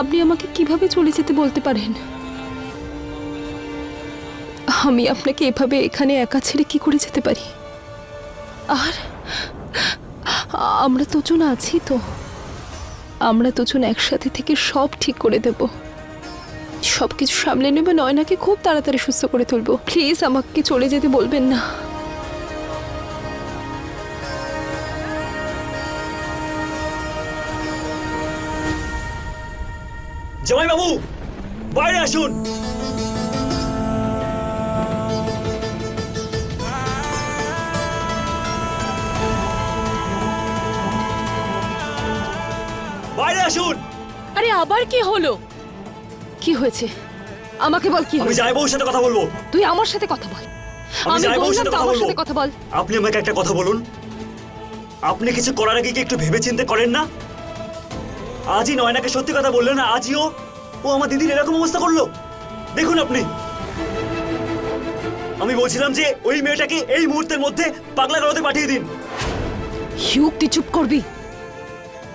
আপনি আমাকে কীভাবে চলে যেতে বলতে পারেন? আমি আপনাকে এভাবে এখানে একা ছেড়ে কি করে যেতে পারি? আর আমরা দুজন আছি তো। আমরা দুজন একসাথে থেকে সব ঠিক করে দেব। সব কিছু সামলে নেবে, নয়নাকে খুব তাড়াতাড়ি সুস্থ করে তুলবো। প্লিজ আমাকে চলে যেতে বলবেন না। জামাই বাবু বাইরে আসুন। বাইরে আসুন। আরে আবার কি হলো? কি হয়েছে? আমাকে বল কি আমি হয়েছে? জামাই বাবুর সাথে কথা বলব। তুই আমার সাথে কথা বল। আমি জামাই বাবুর বললাম সাথে তো কথা আমার বলব। সাথে কথা বল। আপনি আমাকে একটা কথা বলুন। আপনি কিছু করার আগে কি একটু ভেবে চিন্তে করেন না? আজই নয়নাকে সত্যি কথা বলল না আজই ও ও আমার দিদির এরকম অবস্থা করল। দেখুন আপনি। আমি বলছিলাম যে ওই মেয়েটাকে এই মুহূর্তের মধ্যে পাগলা গড়াতে পাঠিয়ে দিন। হিউক তুই চুপ করবি?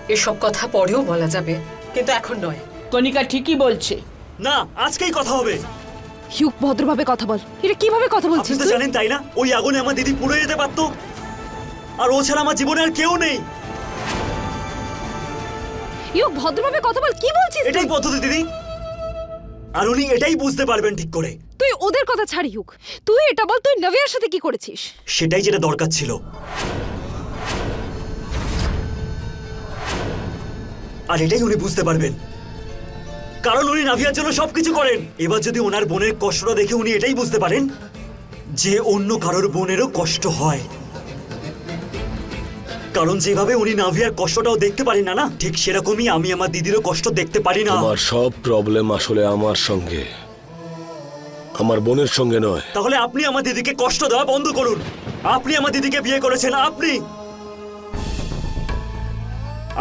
এসব কথা পরেও বলা যাবে কিন্তু এখন নয়। কণিকা ঠিকই বলছে। না আজকেই কথা হবে। হিউক ভদ্রভাবে কথা বল। এটা কীভাবে কথা আপনি বলছিস তো তুই? জানেন তাই না? ওই আগুনে আমার দিদি পুড়ে যেতে পারতো। আর ও ছাড়া আমার জীবনে আর কেউ নেই। হিউক ভদ্রভাবে কথা বল কি বলছিস এটাই পদ্ধতি দিদি। আর উনি এটাই বুঝতে পারবেন ঠিক করে। তুই ওদের কথা ছাড় হিউক তুই এটা বল তুই নভিয়ার সাথে কি করেছিস? সেটাই যেটা দরকার ছিল। আর এটাই উনি বুঝতে পারবেন। কারণ উনি নাভিয়ার জন্য সবকিছু করেন। এবার যদি ওনার বোনের কষ্টটা দেখে উনি এটাই বুঝতে পারেন যে অন্য কারোর বোনেরও কষ্ট হয়। কারণ যেভাবে উনি নাভিয়ার কষ্টটাও দেখতে পারেন না না ঠিক সেরকমই আমি আমার দিদিরও কষ্ট দেখতে পারি না। আমার সব প্রবলেম আসলে আমার সঙ্গে। আমার বোনের সঙ্গে নয়। তাহলে আপনি আমার দিদিকে কষ্ট দেওয়া বন্ধ করুন। আপনি আমার দিদিকে বিয়ে করেছেন আপনি।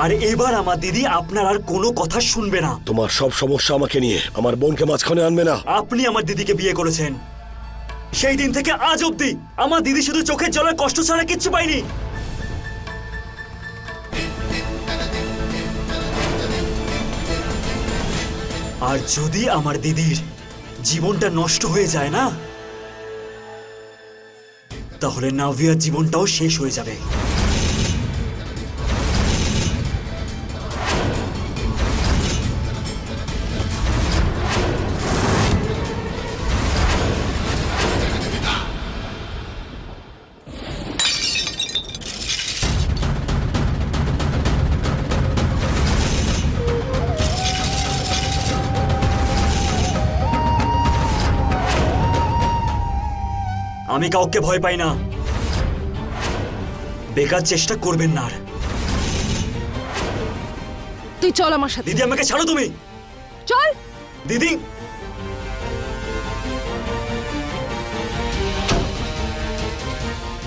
আর এবার আমার দিদি আপনার আর কোনো কথা শুনবে না। তোমার সব সমস্যা আমাকে নিয়ে আমার বোনকে মাঝখানে আনবে না। আপনি আমার দিদিকে বিয়ে করেছেন। সেই দিন থেকে আজ অবধি আমার দিদি শুধু চোখের জলের কষ্ট ছাড়া কিচ্ছু পায়নি। আর যদি আমার দিদির জীবনটা নষ্ট হয়ে যায় না? তাহলে নাভিয়ার জীবনটাও শেষ হয়ে যাবে। আমি কাউকে ভয় পাই না। বেকার চেষ্টা করবেন না আর। তুই চল আমার সাথে। দিদি আমাকে ছাড়ো তুমি। চল। দিদি।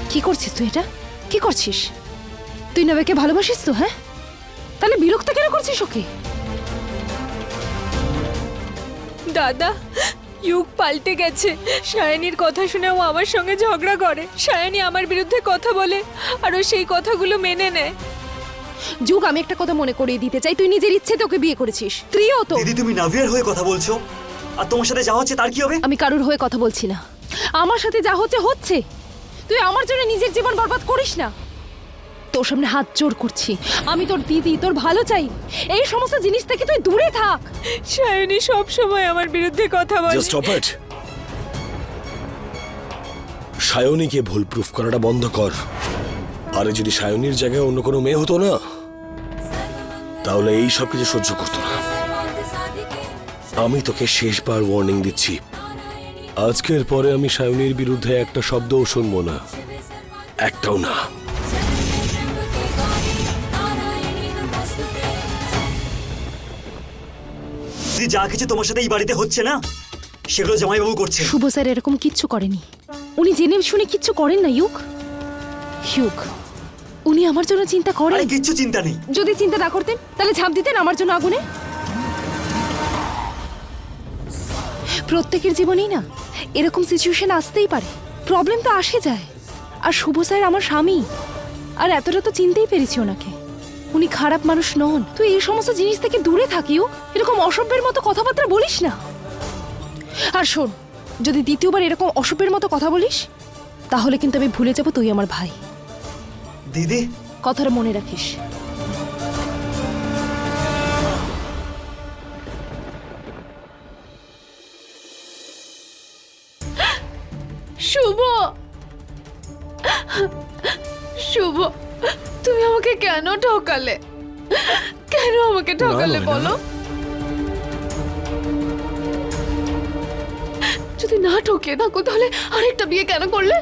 কি করছিস তুই এটা? কি করছিস? তুই নবেকে ভালোবাসিস তো হ্যাঁ? তাহলে বিরক্ত কেন করছিস ওকে? দাদা ইউগ পাল্টে গেছে। সায়নীর কথা শুনে ও আমার সঙ্গে ঝগড়া করে। সায়নী আমার বিরুদ্ধে কথা বলে আর ও সেই কথাগুলো মেনে নেয়। যুগ আমি একটা কথা মনে করিয়ে দিতে চাই। তুই নিজের ইচ্ছে তোকে বিয়ে করেছিস। স্ত্রীও তো। দিদি তুমি নাভিয়ার হয়ে কথা বলছো? আর তোমার সাথে যা হচ্ছে তার কি হবে? আমি কারুর হয়ে কথা বলছি না। আমার সাথে যা হচ্ছে হচ্ছে। তুই আমার জন্য নিজের জীবন বরবাদ করিস না। তোর সামনে হাত জোর করছি। আমি তোর দিদি তোর ভালো চাই। এই সমস্ত জিনিস থেকে তুই দূরে থাক। সায়নী সব সময় আমার বিরুদ্ধে কথা বলে। জাস্ট স্টপ ইট সায়নীকে ভুল প্রুফ করাটা বন্ধ কর। আরে যদি সায়নীর জায়গায় অন্য কোনো মেয়ে হতো না তাহলে এই সব কিছু সহ্য করতো না। আমি তোকে শেষবার ওয়ার্নিং দিচ্ছি। আজকের পরে আমি সায়নীর বিরুদ্ধে একটা শব্দও শুনব না। একটাও না। দিদি যা কিছু তোমার সাথে এই বাড়িতে হচ্ছে না সেগুলো জামাইবাবু করছে। শুভ স্যার এরকম কিচ্ছু করেনি। উনি জেনে শুনে কিচ্ছু করেন না ইউক। হিউক উনি আমার জন্য চিন্তা আরে করেন কিচ্ছু চিন্তা নেই। যদি চিন্তা না করতেন তাহলে ঝাঁপ দিতেন আমার জন্য আগুনে। প্রত্যেকের জীবনেই না এরকম সিচুয়েশন আসতেই পারে। প্রবলেম তো আসে যায়। আর শুভ স্যার আমার স্বামী। আর এতটা তো চিনতেই পেরেছি ওনাকে। উনি খারাপ মানুষ নন। তুই এই সমস্ত জিনিস থেকে দূরে থাকিও এরকম অসভ্যের মতো কথাবার্তা বলিস না। আর শোন যদি দ্বিতীয়বার এরকম অসভ্যের মতো কথা বলিস তাহলে কিন্তু আমি ভুলে যাব তুই আমার ভাই। দিদি। কথাটা মনে রাখিস। শুভ। শুভ। তুমি আমাকে কেন ঠকালে? কেন আমাকে ঠকালে বলো? যদি না ঠকে থাকো তাহলে আরেকটা বিয়ে কেন করলে?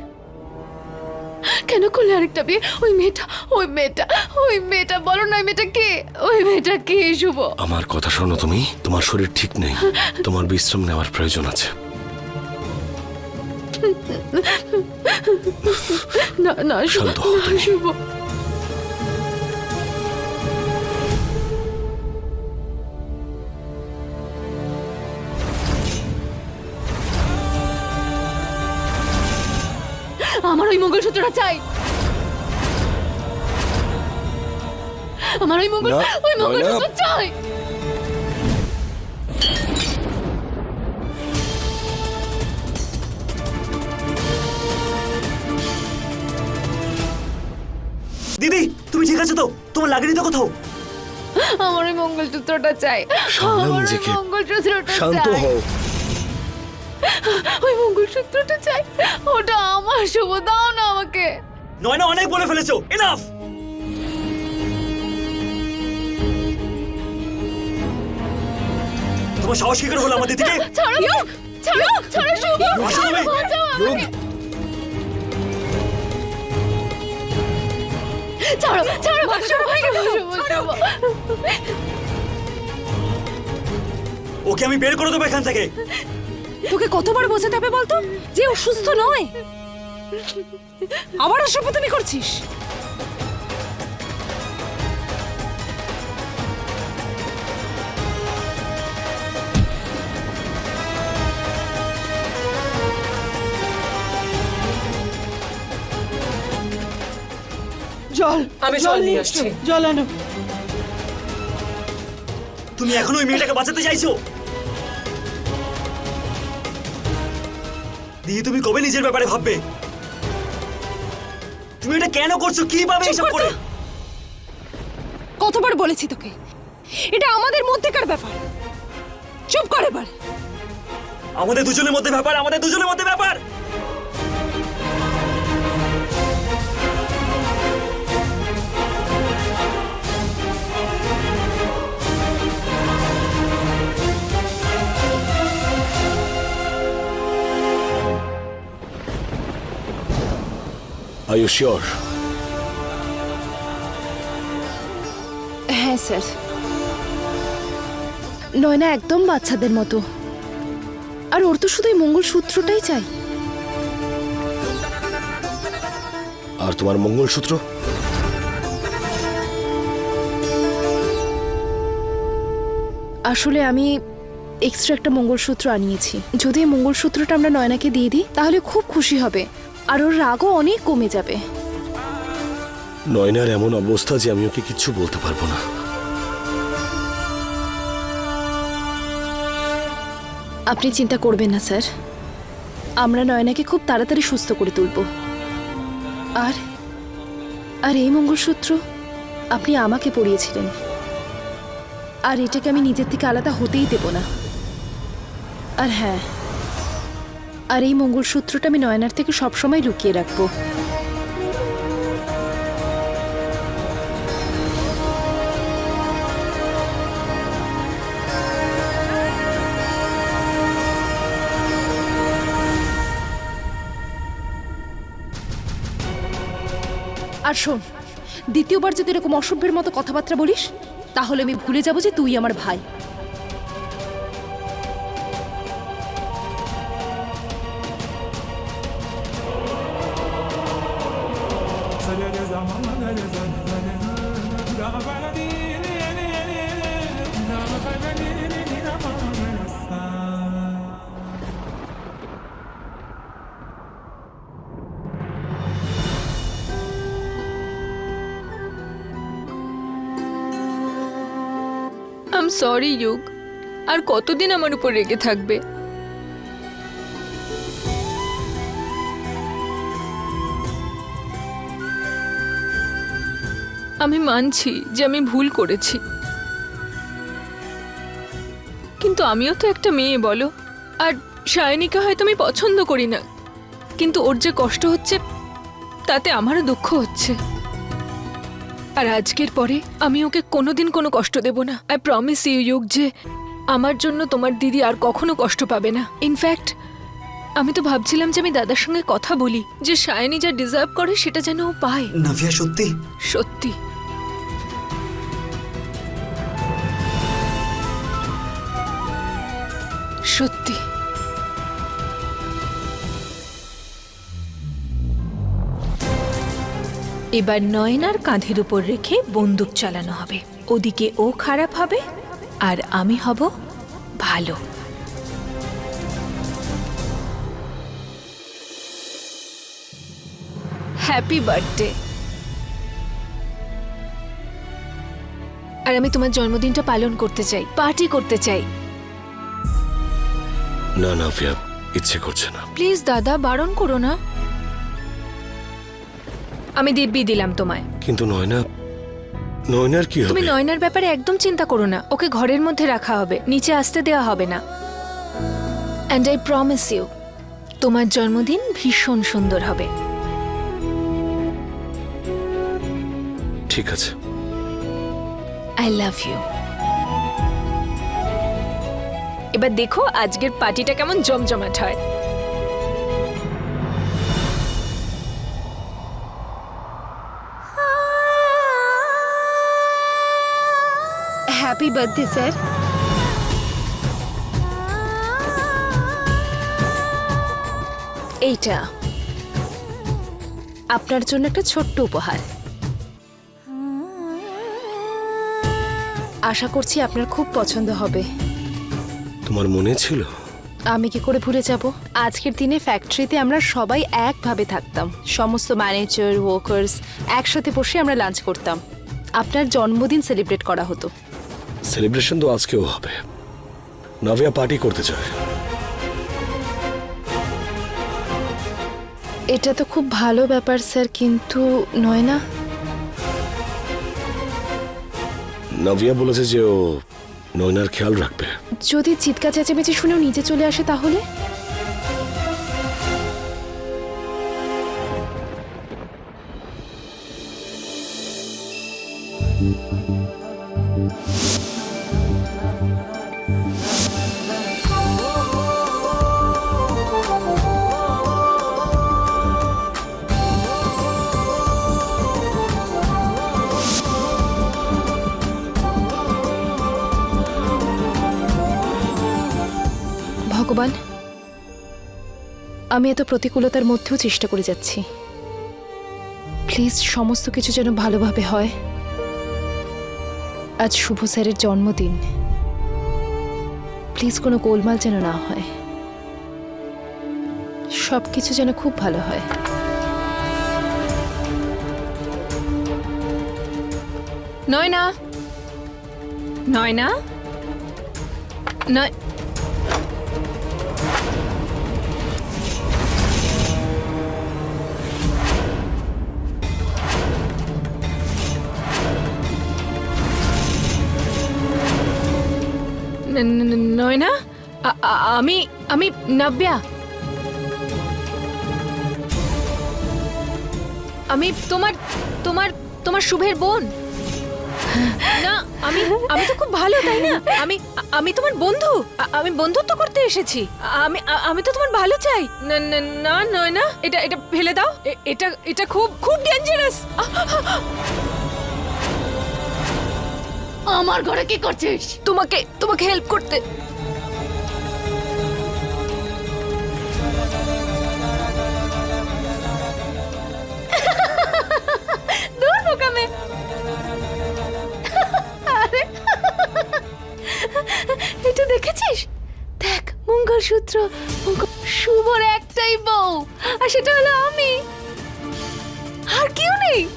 কেন করলে আরেকটা বিয়ে? ওই মেয়েটা ওই মেয়েটা ওই মেয়েটা বলো না ওই মেয়েটা কে? ওই মেয়েটা কে শুভ? আমার কথা শোনো তুমি তোমার শরীর ঠিক নেই তোমার বিশ্রাম নেওয়ার প্রয়োজন আছে। না না শুভ শুভ। ওই মঙ্গলসূত্রটা চাই। আমার ওই মঙ্গল ওই। মঙ্গলসূত্র চাই। দিদি তুমি ঠিক আছে তো? তোমার লাগেনি তো কোথাও? আমার ওই মঙ্গলসূত্রটা চাই। আমার ওই। মঙ্গলসূত্রটা শান্ত হও। ওই মঙ্গলসূত্রটা চাই। ওটা আমার শুভ দাও না আমাকে। নয়না অনেক বলে ফেলেছো। এনাফ তোমার সাহস কি করে হলো আমার দিদিকে ছাড়ো ছাড়ো ছাড়ো শুভ ছাড়ো ছাড়ো ছাড়ো হয়ে গেছে শুভ শুভ। ওকে আমি বের করে দেবো এখান থেকে। তোকে কতবার বোঝাতে হবে বলতো? যে ও সুস্থ নয়। আবার অসভ্য তুমি করছিস। জল আমি জল নিয়ে আসছি। জল আনো। তুমি এখনও ওই মেয়েটাকে বাঁচাতে চাইছো? দিদি তুমি কবে নিজের ব্যাপারে ভাববে? তুমি এটা কেন করছ? কি পাবে এসব করে? কতবার বলেছি তোকে? এটা আমাদের মধ্যেকার ব্যাপার। চুপ করে এবার। আমাদের দুজনের মধ্যে ব্যাপার আমাদের দুজনের মধ্যে ব্যাপার! আর ইউ শিওর হ্যাঁ স্যার। নয়না একদম বাচ্চাদের মতো। আর ওর তো শুধু এই মঙ্গলসূত্রটাই চাই। আর তোমার মঙ্গলসূত্র? আসলে আমি এক্সট্রা একটা মঙ্গলসূত্র আনিয়েছি। যদি এই মঙ্গলসূত্রটা আমরা নয়নাকে দিয়ে দিই তাহলে খুব খুশি হবে। আর ওর রাগও অনেক কমে যাবে। নয়নার এমন অবস্থা যে আমি ওকে কিচ্ছু বলতে পারব না। আপনি চিন্তা করবেন না স্যার। আমরা নয়নাকে খুব তাড়াতাড়ি সুস্থ করে তুলব। আর আর এই মঙ্গলসূত্র আপনি আমাকে পড়িয়েছিলেন। আর এটাকে আমি নিজের থেকে আলাদা হতেই দেব না। আর হ্যাঁ আর এই মঙ্গলসূত্রটা আমি নয়নার থেকে সবসময় লুকিয়ে রাখব। আর শোন, দ্বিতীয়বার যদি এরকম অসভ্যের মতো কথাবার্তা বলিস, তাহলে আমি ভুলে যাব যে তুই আমার ভাই। আর কতদিন আমার উপর রেগে থাকবে? আমি মানছি যে আমি ভুল করেছি। কিন্তু আমিও তো একটা মেয়ে, বলো। আর সায়নীকে হয়তো আমি পছন্দ করি না। কিন্তু ওর যে কষ্ট হচ্ছে, তাতে আমারও দুঃখ হচ্ছে। আর আজকের পরে আমি ওকে কোনোদিন কোনো কষ্ট দেব না। আই প্রমিস ইউ ইউক যে আমার জন্য তোমার দিদি আর কখনো কষ্ট পাবে না। ইনফ্যাক্ট আমি তো ভাবছিলাম যে আমি দাদার সঙ্গে কথা বলি যে সায়নী যা ডিজার্ভ করে সেটা যেন ও পায়। নাভিয়া সত্যি? সত্যি। সত্যি। এবার নয়নার কাঁধের উপর রেখে বন্দুক চালানো হবে। ওদিকে ও খারাপ হবে আর আমি হব ভালো। হ্যাপি বার্থডে আর আমি তোমার জন্মদিনটা পালন করতে চাই পার্টি করতে চাই। না নাভিয়া ইচ্ছে করছে না। প্লিজ দাদা বারণ করো না। আমি দিব্যি দিলাম তোমায়। কিন্তু নয়না নয়নার কি তুমি হবে? নয়নার ব্যাপারে একদম চিন্তা করো না। ওকে ঘরের মধ্যে রাখা হবে। নিচে আসতে দেওয়া হবে না। অ্যান্ড আই প্রমিস ইউ তোমার জন্মদিন ভীষণ সুন্দর হবে। ঠিক আছে। আই লাভ ইউ এবার দেখো আজকের পার্টিটা কেমন জমজমাট হয়। Birthday sir. এইটা আপনার জন্য একটা ছোট্ট উপহার। আশা করছি আপনার খুব পছন্দ হবে। তোমার মনে ছিল? আমি কি করে ভুলে যাব? আজকের দিনে ফ্যাক্টরিতে আমরা সবাই একভাবে থাকতাম। সমস্ত ম্যানেজার ওয়ার্কার্স একসাথে বসে আমরা লাঞ্চ করতাম। আপনার জন্মদিন সেলিব্রেট করা হতো। সেলিব্রেশন তো আজকেও হবে। নাভিয়া পার্টি করতে চায়। এটা তো খুব ভালো ব্যাপার স্যার কিন্তু নয় না? নাভিয়া বলেছে যে ও নয়নার খেয়াল রাখবে। যদি চিৎকার চেঁচামেচি শুনেও নিজে চলে আসে তাহলে? ভগবান আমি এত প্রতিকূলতার মধ্যেও চেষ্টা করে যাচ্ছি। প্লিজ, সমস্ত কিছু যেন ভালোভাবে হয়। আজ শুভ স্যারের জন্মদিন। প্লিজ, কোনো গোলমাল যেন না হয়। সব কিছু যেন খুব ভালো হয়। নয় না নয় না ন- নয়না আমি আমি নাব্যা আমি তোমার তোমার তোমার শুভের বোন। না, আমি আমি তো খুব ভালো, তাই না? আমি আমি তোমার বন্ধু। আমি বন্ধুত্ব করতে এসেছি। আমি আমি তো তোমার ভালো চাই। না না না নয় না এটা এটা ফেলে দাও। এটা এটা খুব খুব ডেঞ্জারাস আমার ঘরে কি করছিস? তোমাকে তোমাকে হেল্প করতে। দূর বোকামে আরে। এটা দেখেছিস? দেখ মঙ্গলসূত্র মঙ্গল- শুভর একটাই বউ আর সেটা হলো আমি। আর কেউ নেই।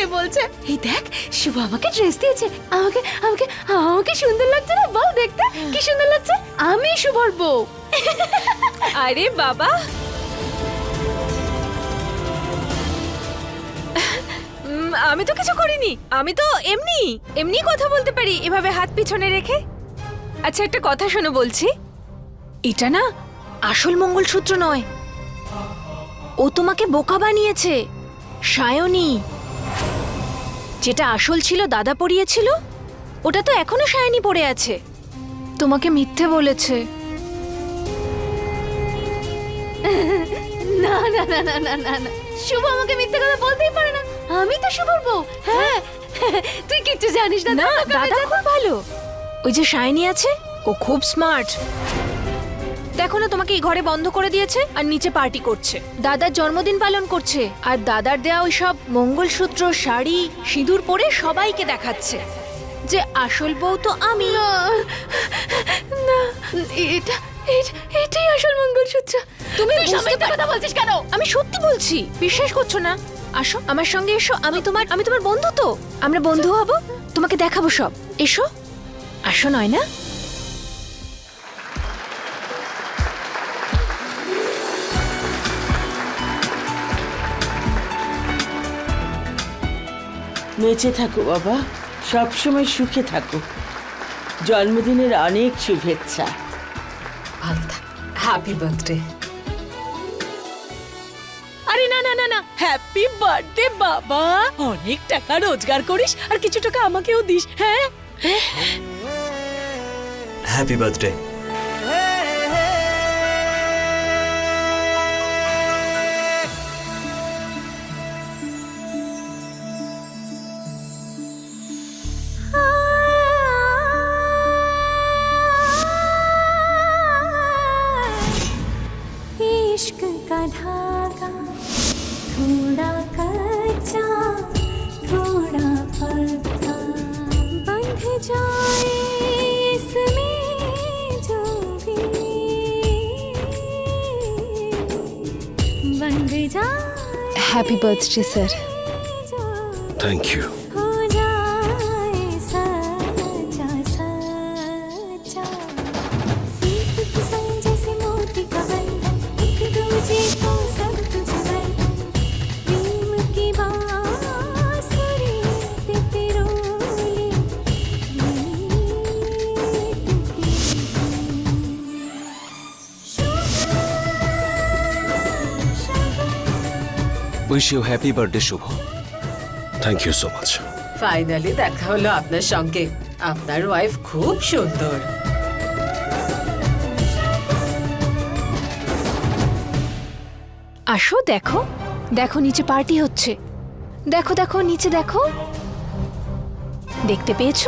যে বলছে, এই দেখ শুভ আমাকে ড্রেস দিয়েছে। আমাকে আমাকে আমাকে সুন্দর লাগছে না? বল দেখতে, কি সুন্দর লাগছে? আমি শুভর বউ। আরে বাবা। আমি তো কিছু করিনি। আমি তো এমনি এমনি কথা বলতে পারি, এভাবে হাত পিছনে রেখে। আচ্ছা একটা কথা শোনো বলছি। এটা না আসল মঙ্গলসূত্র নয়। ও তোমাকে বোকা বানিয়েছে, সায়নী। যেটা আসল ছিল দাদা পরিয়েছিল ওটা তো এখনও সায়নী পড়ে আছে। তোমাকে মিথ্যে বলেছে। না না না না না না না। শুভ আমাকে মিথ্যে কথা বলতেই পারে না। আমি তো শুভর বউ। হ্যাঁ তুই কিচ্ছু জানিস না। না দাদা খুব ভালো। ওই যে শাইনি আছে ও খুব স্মার্ট দেখো না তোমাকে এই ঘরে বন্ধ করে দিয়েছে আর নিচে পার্টি করছে। দাদার জন্মদিন পালন করছে আর দাদার দেয়া ওই সব মঙ্গলসূত্র শাড়ি সিঁদুর পরে সবাইকে দেখাচ্ছে। যে আসল বউ তো আমি। না এটা এটাই আসল মঙ্গলসূত্র। তুমি বুঝতে কথা বলছিস কেন? আমি সত্যি বলছি বিশ্বাস করছ না। আসো আমার সঙ্গে এসো আমি তোমার আমি তোমার বন্ধু তো। আমরা বন্ধু হব তোমাকে দেখাবো সব। এসো। আসো নয় না বেঁচে থাকো বাবা। সবসময় সুখে থাকো। জন্মদিনের অনেক শুভেচ্ছা। ভালো থাক। হ্যাপি বার্থডে আরে না না না না। হ্যাপি বার্থডে বাবা। অনেক টাকা রোজগার করিস আর কিছু টাকা আমাকেও দিস হ্যাঁ? Happy birthday happy birthday sir जो wish you happy birthday Shubh thank you so much finally দেখা হলো আপনার সঙ্গে। আপনার ওয়াইফ খুব সুন্দর। আসো দেখো। দেখো নিচে পার্টি হচ্ছে। দেখো দেখো নিচে দেখো। দেখতে পেয়েছ?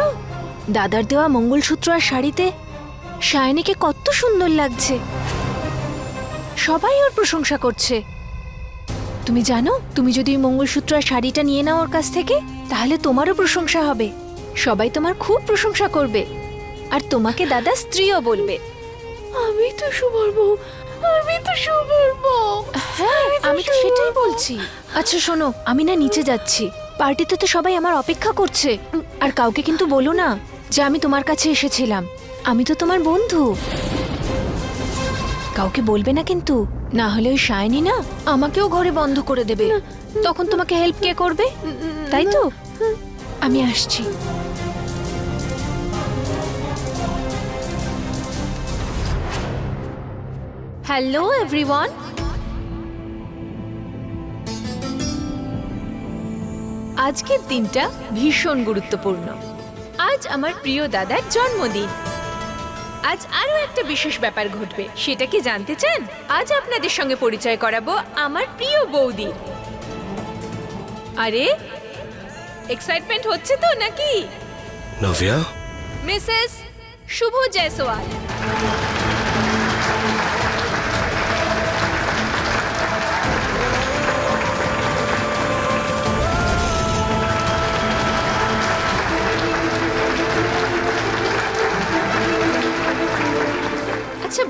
দাদার দেওয়া মঙ্গলসূত্র আর শাড়িতে সায়নীকে কত সুন্দর লাগছে। সবাই ওর প্রশংসা করছে। তুমি জানো তুমি যদি ওই মঙ্গলসূত্র আর শাড়িটা নিয়ে নাও ওর কাছ থেকে তাহলে তোমারও প্রশংসা হবে। সবাই তোমার খুব প্রশংসা করবে। আর তোমাকে দাদা স্ত্রীও বলবে। আমি তো বউ আমি তো বউ হ্যাঁ আমি তো সেটাই বলছি। আচ্ছা শোনো আমি না নিচে যাচ্ছি। পার্টিতে তো সবাই আমার অপেক্ষা করছে। আর কাউকে কিন্তু বলো না যে আমি তোমার কাছে এসেছিলাম। আমি তো তোমার বন্ধু। কাউকে বলবে না কিন্তু। না হলে ওই শায়নি না আমাকেও ঘরে বন্ধ করে দেবে। তখন তোমাকে হেল্প কে করবে? তাই তো? আমি আসছি। হ্যালো এভরিওয়ান আজকের দিনটা ভীষণ গুরুত্বপূর্ণ। আজ আমার প্রিয় দাদার জন্মদিন। আজ আরও একটা বিশেষ ব্যাপার ঘটবে সেটা কি জানতে চান? আজ আপনাদের সঙ্গে পরিচয় করাবো আমার প্রিয় বৌদি। আরে এক্সাইটমেন্ট হচ্ছে তো নাকি? নভিয়া? মিসেস শুভ জয়সওয়াল।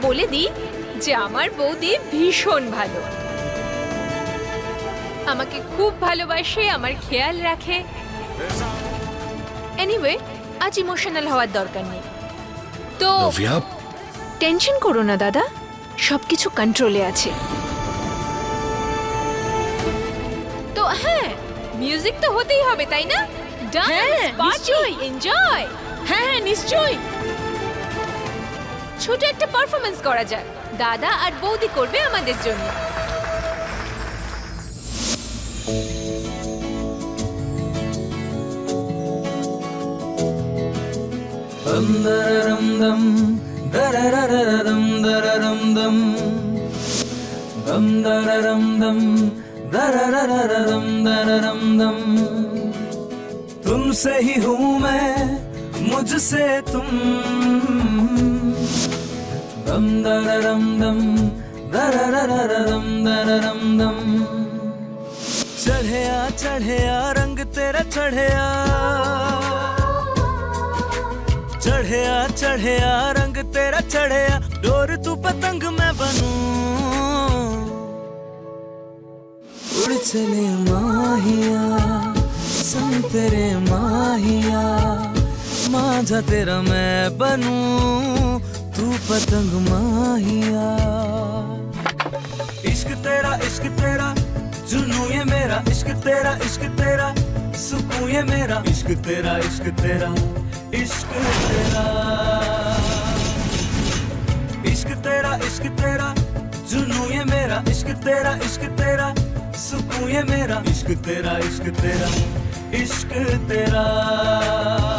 বলে দিই যে আমার বৌদি ভীষণ ভালো। আমাকে খুব ভালোবাসে আমার খেয়াল রাখে। এনিওয়ে আজ ইমোশনাল হওয়ার দরকার নেই। তো টেনশন করো না দাদা। সবকিছু কন্ট্রোলে আছে। তো হ্যাঁ মিউজিক তো হতেই হবে তাই না? ডান্স পার্টি এনজয় হ্যাঁ হ্যাঁ নিশ্চয়ই। ছোট একটা পারফরমেন্স করা যাক দাদা আর বৌদি করবে আমাদের জন্য तुमसे ही हूँ मैं मुझसे तुम ദം ദം ദം ദം ദം ദം ਚੜਿਆ ਚੜਿਆ ਰੰਗ ਤੇਰਾ ਚੜਿਆ ਚੜਿਆ ਚੜਿਆ ਰੰਗ ਤੇਰਾ ਚੜਿਆ ਡੋਰ ਤੂੰ ਪਤੰਗ ਮੈਂ ਬਣੂ ਉੜ ਚਲੇ ਮਾਹੀਆ ਸੰਗ ਤੇਰੇ ਮਾਹੀਆ ਮਾਝਾ ਤੇਰਾ ਮੈਂ ਬਣੂ पतंग माहिया इश्क तेरा इश्क तेरा जुनू ये मेरा इश्क तेरा इश्क तेरा सुकून ये मेरा इश्क तेरा इश्क तेरा इश्क तेरा इश्क तेरा इश्क तेरा जुनू ये मेरा इश्क तेरा इश्क तेरा सुकून ये मेरा इश्क तेरा इश्क तेरा इश्क तेरा